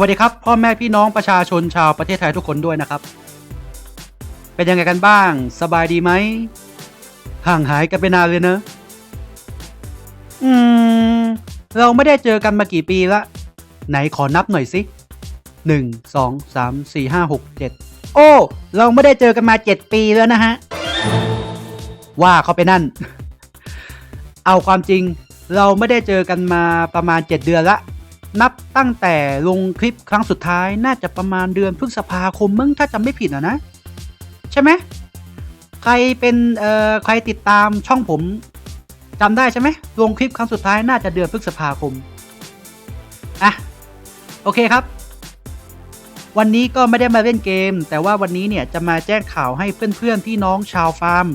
วัสดีครับ พ่อแม่พี่น้องประชาชนชาวประเทศไทยทุกคนด้วยนะครับ เป็นยังไงกันบ้าง สบายดีไหมห่างหายกันไปนานเลยเนอะอืม เราไม่ได้เจอกันมากี่ปีละไหนขอนับหน่อยสิหนึ่งสองสามสี่ห้าหกเจ็ดโอ้ เราไม่ได้เจอกันมาเจ็ดปีแล้วนะฮะ ว่าเขาไปนั่น เอาความจริง เราไม่ได้เจอกันมาประมาณ7เดือนละ นับตั้งแต่ลงคลิปครั้งสุดท้ายน่าจะประมาณเดือนพฤษภาคมมึงถ้าจำไม่ผิดอะนะ ใช่ไหมใครเป็นเอ่อใครติดตามช่องผมจำได้ใช่ไหมลงคลิปครั้งสุดท้ายน่าจะเดือนพฤษภาคมอะโอเคครับ วันนี้ก็ไม่ได้มาเล่นเกม แต่ว่าวันนี้เนี่ยจะมาแจ้งข่าวให้เพื่อนๆพี่น้องชาวฟาร์ม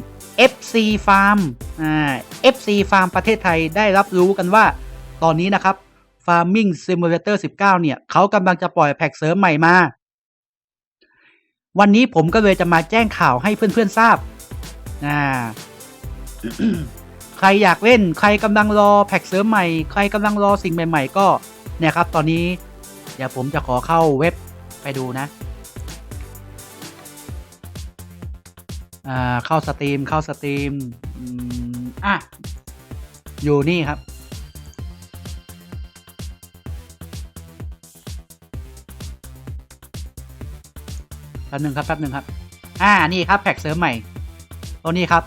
FC Farm อ่า FC Farm ประเทศไทยได้รับรู้กันว่าตอนนี้นะครับ Farming Simulator 19 เนี่ยเขากำลังจะปล่อยแพ็กเสริมใหม่มา วันนี้ผมก็เลยจะมาแจ้งข่าวให้เพื่อนๆทราบอ่าใครอยากเล่นใครกำลังรอแพ็กเสริมใหม่ ใครกำลังรอสิ่งใหม่ ๆ ก็เนี่ยครับ ตอนนี้เดี๋ยวผมจะขอเข้าเว็บไปดูนะอ่าเข้าสตรีมเข้าสตรีมอะอยู่นี่ครับ แป๊บหนึ่งครับแป๊บหนึ่งครับ อ่านี่ครับแพ็กเสริมใหม่ตัวนี้ครับ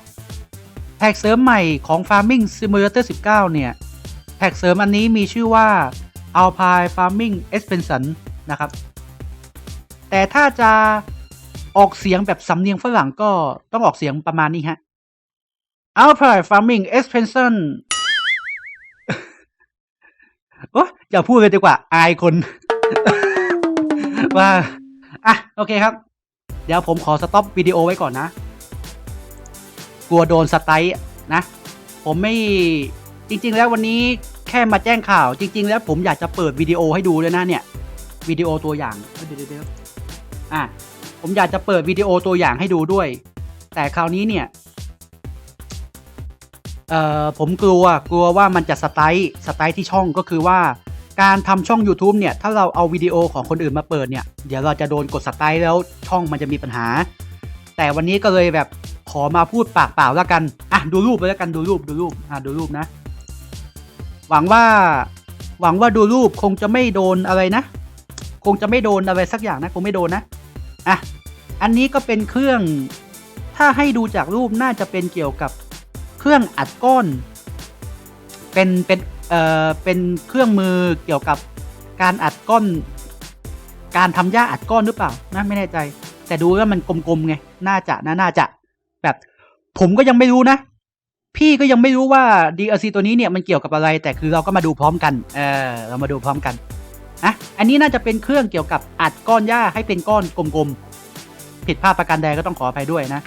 แพ็กเสริมใหม่ของ Farming Simulator 19 เนี่ยแพ็กเสริมอันนี้มีชื่อว่า Alpine Farming Expansion นะครับ แต่ถ้าจะออกเสียงแบบสำเนียงฝรั่งก็ต้องออกเสียงประมาณนี้ฮะ Alpine Farming Expansion โอ้อย่าพูดเลยดีกว่า อายคน ว่า อะ โอเคครับ เดี๋ยวผมขอสต็อปวิดีโอไว้ก่อนนะ กลัวโดนสไตร์นะ ผมไม่จริง ๆ แล้ววันนี้แค่มาแจ้งข่าว จริง ๆ แล้วผมอยากจะเปิดวิดีโอให้ดูด้วยนะเนี่ยวิดีโอตัวอย่างเดี๋ยวเดี๋ยวเดี๋ยวอะผมอยากจะเปิดวิดีโอตัวอย่างให้ดูด้วย แต่คราวนี้เนี่ยเอ่อผมกลัวกลัวว่ามันจะสไตร์สไตร์ที่ช่องก็คือว่า การทำช่อง YouTube เนี่ย ถ้าเราเอาวิดีโอของคนอื่นมาเปิดเนี่ย เดี๋ยวเราจะโดนกดสไตร์แล้วช่องมันจะมีปัญหา แต่วันนี้ก็เลยแบบขอมาพูดปากเปล่าแล้วกัน อะ ดูรูปไปแล้วกัน ดูรูป ดูรูป อะ ดูรูปนะ หวังว่า หวังว่าดูรูปคงจะไม่โดนอะไรนะ คงจะไม่โดนอะไรสักอย่างนะ คงไม่โดนนะ อะ อันนี้ก็เป็นเครื่อง ถ้าให้ดูจากรูปน่าจะเป็นเกี่ยวกับเครื่องอัดก้อน เป็น เป็น เอ่อเป็นเครื่องมือเกี่ยวกับการอัดก้อน การทำหญ้าอัดก้อนหรือเปล่านะไม่แน่ใจ แต่ดูว่ามันกลมๆไงน่าจะนะน่าจะแบบ ผมก็ยังไม่รู้นะ พี่ก็ยังไม่รู้ว่า DLC ตัวนี้เนี่ยมันเกี่ยวกับอะไร แต่คือเราก็มาดูพร้อมกันเออเรามาดูพร้อมกันอะอันนี้น่าจะเป็นเครื่องเกี่ยวกับอัดก้อนหญ้าให้เป็นก้อนกลมๆผิดพลาดประการใดก็ต้องขออภัยด้วยนะ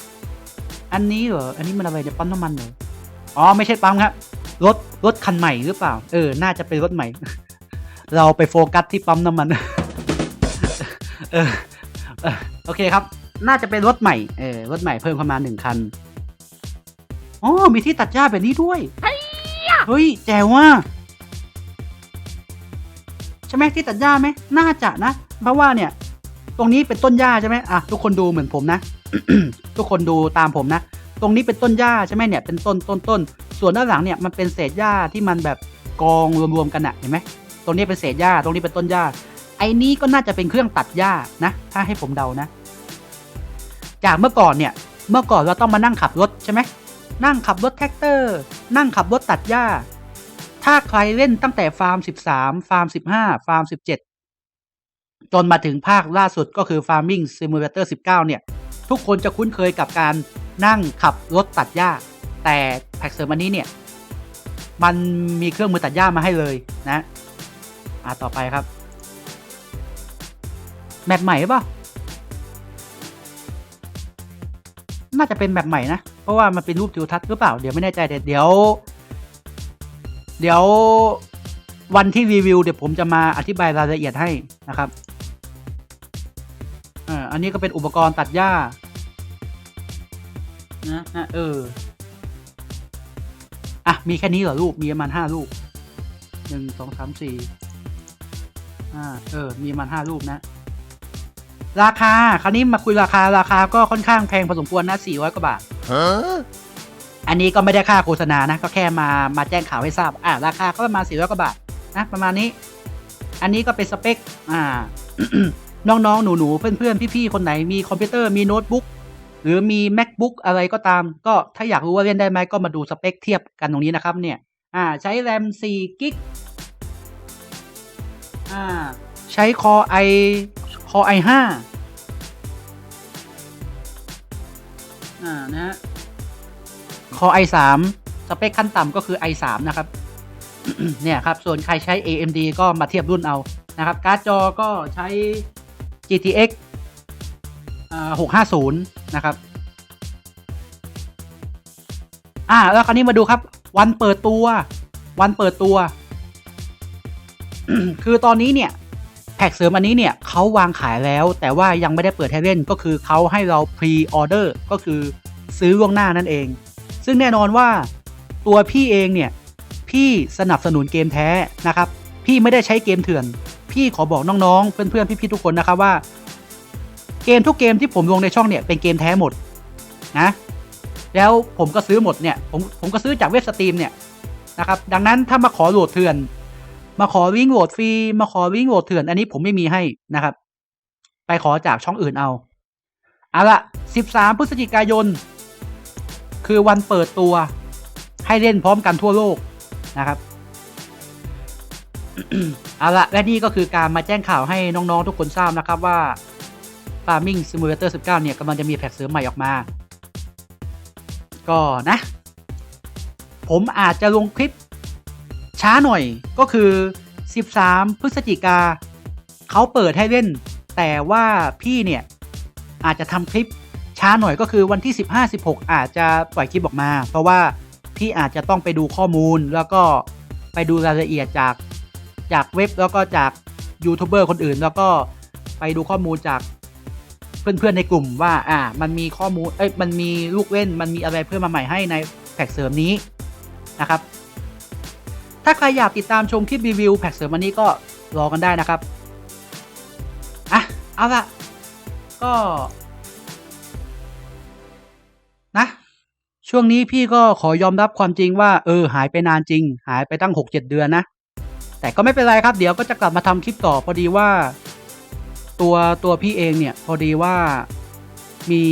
อันนี้เหรออันนี้มันอะไรเนี่ยปั๊มน้ำมันเหรออ๋อไม่ใช่ปั๊มครับ รถรถคันใหม่หรือเปล่า เออ น่าจะเป็นรถใหม่ เราไปโฟกัสที่ปั๊มน้ำมันเออเออโอเคครับ น่าจะเป็นรถใหม่ เออ รถใหม่เพิ่มเข้ามาหนึ่งคัน อ๋อ มีที่ตัดหญ้าแบบนี้ด้วย เฮ้ย แจ๋วว่ะใช่ไหมที่ตัดหญ้าไหม น่าจะนะ เพราะว่าเนี่ย ตรงนี้เป็นต้นหญ้าใช่ไหมอะ ทุกคนดูเหมือนผมนะ ทุกคนดูตามผมนะ ตรงนี้เป็นต้นหญ้าใช่ไหมเนี่ย เป็นต้นต้นต้น ส่วนด้านหลังเนี่ยมันเป็นเศษหญ้าที่มันแบบกองรวมๆกันอะเห็นไหมตรงนี้เป็นเศษหญ้าตรงนี้เป็นต้นหญ้า ไอ้นี้ก็น่าจะเป็นเครื่องตัดหญ้านะ ถ้าให้ผมเดานะ จากเมื่อก่อนเนี่ย เมื่อก่อนเราต้องมานั่งขับรถใช่ไหมนั่งขับรถแท็กเตอร์ นั่งขับรถตัดหญ้า ถ้าใครเล่นตั้งแต่ฟาร์ม 13 ฟาร์ม 15 ฟาร์ม 17 จนมาถึงภาคล่าสุดก็คือ Farming Simulator 19 เนี่ย ทุกคนจะคุ้นเคยกับการนั่งขับรถตัดหญ้า แต่แพ็กเสริมอันนี้เนี่ย มันมีเครื่องมือตัดหญ้ามาให้เลยนะอ่าต่อไปครับ แมปใหม่หรือเปล่าน่าจะเป็นแบบใหม่นะ เพราะว่ามันเป็นรูปทิวทัศน์หรือเปล่า เดี๋ยวไม่แน่ใจเดี๋ยว เดี๋ยววันที่รีวิวเดี๋ยวผมจะมาอธิบายรายละเอียดให้นะครับอ่าอันนี้ก็เป็นอุปกรณ์ตัดหญ้านะฮะเออ อะ มีแค่นี้เหรอลูกมีประมาณห้าลูกหนึ่งสองสามสี่อ่า เออ มีมันห้ารูปนะ ราคา คราวนี้มาคุยราคา ราคาก็ค่อนข้างแพงพอสมควรนะสี่ร้อยกว่าบาท Huh? อันนี้ก็ไม่ได้ค่าโฆษณานะ ก็แค่มา มาแจ้งข่าวให้ทราบ อ่าราคาก็ประมาณสี่ร้อยกว่าบาทนะ ประมาณนี้ อันนี้ก็เป็นสเปค อ่า น้องๆ หนูๆ เพื่อนๆ พี่ๆ คนไหนมีคอมพิวเตอร์ มีโน้ตบุ๊ก หรือมี macbook อะไรก็ตาม ก็ถ้าอยากรู้ว่าเล่นได้ไหมก็มาดูสเปคเทียบกันตรงนี้นะครับเนี่ยอ่าใช้แรม4กิกอ่าใช้ Core i Core i 5อ่านะฮะ Core i 3สเปคขั้นต่ำก็คือ i 3นะครับเนี่ยครับ ส่วนใครใช้ AMD ก็มาเทียบรุ่นเอานะครับ การ์ดจอก็ใช้ GTX อ่า650นะครับ อ่า แล้วคราวนี้มาดูครับ วันเปิดตัว วันเปิดตัว คือตอนนี้เนี่ย แพ็กเสริมอันนี้เนี่ยเขาวางขายแล้ว แต่ว่ายังไม่ได้เปิดให้เล่นก็คือเขาให้เราพรีออเดอร์ก็คือซื้อล่วงหน้านั่นเอง ซึ่งแน่นอนว่าตัวพี่เองเนี่ยพี่สนับสนุนเกมแท้นะครับ พี่ไม่ได้ใช้เกมเถื่อน พี่ขอบอกน้องๆ เพื่อนๆ พี่ๆ ทุกคนนะครับว่า เกมทุกเกมที่ผมลงในช่องเนี่ยเป็นเกมแท้หมดนะแล้วผมก็ซื้อหมดเนี่ยผมผมก็ซื้อจากเว็บสตรีมเนี่ยนะครับดังนั้นถ้ามาขอโหลดเถื่อน มาขอวิ่งโหลดฟรีมาขอวิ่งโหลดเถื่อน อันนี้ผมไม่มีให้นะครับ ไปขอจากช่องอื่นเอาเอาละ13 พฤศจิกายน คือวันเปิดตัว ให้เล่นพร้อมกันทั่วโลกนะครับเอาละและนี่ก็คือการมาแจ้งข่าวให้น้องๆทุกคนทราบนะครับว่า Farming Simulator 19 เนี่ยกำลังจะมีแพ็กเสริมใหม่ออกมา ก็นะ ผมอาจจะลงคลิปช้าหน่อยก็คือ 13 พฤศจิกาเขาเปิดให้เล่น แต่ว่าพี่เนี่ย อาจจะทำคลิปช้าหน่อยก็คือวันที่ 15-16 อาจจะปล่อยคลิปออกมา เพราะว่าพี่อาจจะต้องไปดูข้อมูลแล้วก็ไปดูรายละเอียดจากจากเว็บแล้วก็จากยูทูบเบอร์คนอื่น แล้วก็ไปดูข้อมูลจาก เพื่อนๆในกลุ่มว่าอ่ามันมีข้อมูลเอ้ยมันมีลูกเล่นมันมีอะไรเพิ่มมาใหม่ให้ในแพ็กเสริมนี้นะครับ ถ้าใครอยากติดตามชมคลิปรีวิวแพ็กเสริมวันนี้ก็รอกันได้นะครับอะเอาละก็นะช่วงนี้พี่ก็ขอยอมรับความจริงว่าเออหายไปนานจริง หายไปตั้งหกเจ็ดเดือนนะ แต่ก็ไม่เป็นไรครับเดี๋ยวก็จะกลับมาทำคลิปต่อพอดีว่า ตัวตัวพี่เองเนี่ยพอดีว่ามี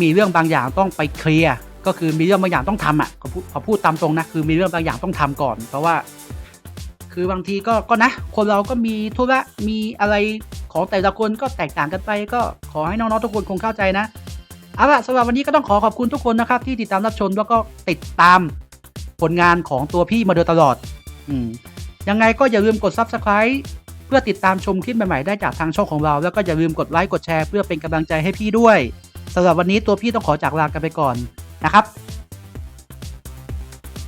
มีเรื่องบางอย่างต้องไปเคลียร์ก็คือมีเรื่องบางอย่างต้องทำอะขาพูดขาพูดตามตรงนะคือมีเรื่องบางอย่างต้องทำก่อน เพราะว่า คือบางทีก็ก็นะ คนเราก็มีธุระมีอะไรของแต่ละคนก็แตกต่างกันไปก็ขอให้น้องๆทุกคนคงเข้าใจนะเอาละสำหรับวันนี้ก็ต้องขอขอบคุณทุกคนนะครับ ที่ติดตามรับชมแล้วก็ติดตามผลงานของตัวพี่มาโดยตลอด อืมยังไงก็อย่าลืมกด subscribe พื่อติดตามชมคลิปใหม่ๆได้จากทางช่องของเรา แล้วก็อย่าลืมกดไลค์กดแชร์เพื่อเป็นกำลังใจให้พี่ด้วยสำหรับวันนี้ตัวพี่ต้องขอจากลากันไปก่อนนะครับ